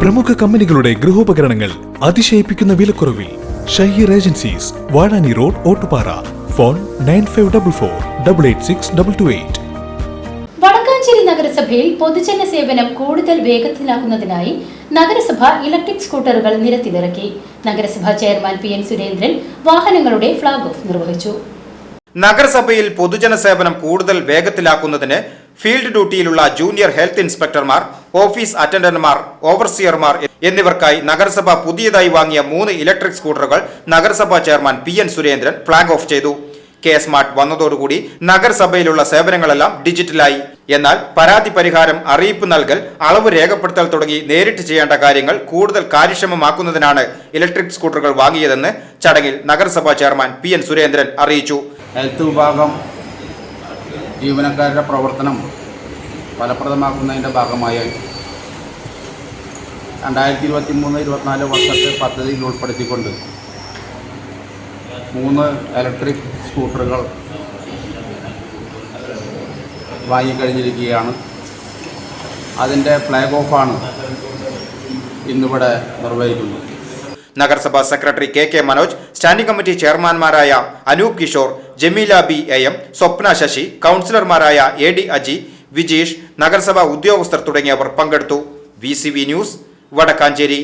പ്രമുഖ കമ്പനികളുടെ ഗൃഹോപകരണങ്ങൾ അതിശയിപ്പിക്കുന്ന വിലക്കുറവിൽ Shaheer agencies Vazhani road Ottupara. Phone nine five double four double eight six double two eight. Vadakkanchery നഗരസഭയിൽ പൊതുജന സേവനം കൂടുതൽ വേഗത്തിലാക്കുന്നതിനായി നഗരസഭ ഇലക്ട്രിക് സ്കൂട്ടറുകൾ നിരത്തിലിറക്കി. നഗരസഭാ ചെയർമാൻ പി എൻ സുരേന്ദ്രൻ വാഹനങ്ങളുടെ ഫ്ളാഗ് ഓഫ് നിർവഹിച്ചു. നഗരസഭയിൽ പൊതുജന സേവനം കൂടുതൽ വേഗത്തിലാക്കുന്നതിന് ഫീൽഡ് ഡ്യൂട്ടിയിലുള്ള ജൂനിയർ ഹെൽത്ത് ഇൻസ്പെക്ടർമാർ ഓഫീസ് അറ്റൻഡന്റുമാർ ഓവർസിയർമാർ എന്നിവർക്കായി നഗരസഭ പുതിയതായി വാങ്ങിയ മൂന്ന് ഇലക്ട്രിക് സ്കൂട്ടറുകൾ നഗരസഭാ chairman P N Surendran flag off ചെയ്തു. കെ സ്മാർട്ട് വന്നതോടുകൂടി നഗരസഭയിലുള്ള സേവനങ്ങളെല്ലാം ഡിജിറ്റലായി. എന്നാൽ പരാതി പരിഹാരം അറിയിപ്പ് നൽകൽ അളവ് രേഖപ്പെടുത്തൽ തുടങ്ങി നേരിട്ട് ചെയ്യേണ്ട കാര്യങ്ങൾ കൂടുതൽ കാര്യക്ഷമമാക്കുന്നതിനാണ് ഇലക്ട്രിക് സ്കൂട്ടറുകൾ വാങ്ങിയതെന്ന് ചടങ്ങിൽ നഗരസഭാ ചെയർമാൻ പി എൻ സുരേന്ദ്രൻ അറിയിച്ചു. ഹെൽത്ത് വിഭാഗം ജീവനക്കാരുടെ പ്രവർത്തനം ഫലപ്രദമാക്കുന്നതിന്റെ ഭാഗമായി രണ്ടായിരത്തി ഇരുപത്തി മൂന്ന് ഇരുപത്തിനാല് വർഷത്തെ പദ്ധതിയിൽ ഉൾപ്പെടുത്തിക്കൊണ്ട് മൂന്ന് ഇലക്ട്രിക് സ്കൂട്ടറുകൾ വാങ്ങിക്കഴിഞ്ഞിരിക്കുകയാണ്. അതിന്റെ ഫ്ലാഗ് ഓഫാണ് ഇന്നിവിടെ നിർവഹിക്കുന്നത്. നഗരസഭാ secretary K K Manoj standing committee ചെയർമാൻമാരായ Anoop Kishore Jameela B A M Swapna Sasi കൗൺസിലർമാരായ എ ഡി അജി വിജീഷ് നഗരസഭാ ഉദ്യോഗസ്ഥർ തുടങ്ങിയവർ പങ്കെടുത്തു. V news Vadakkanchery.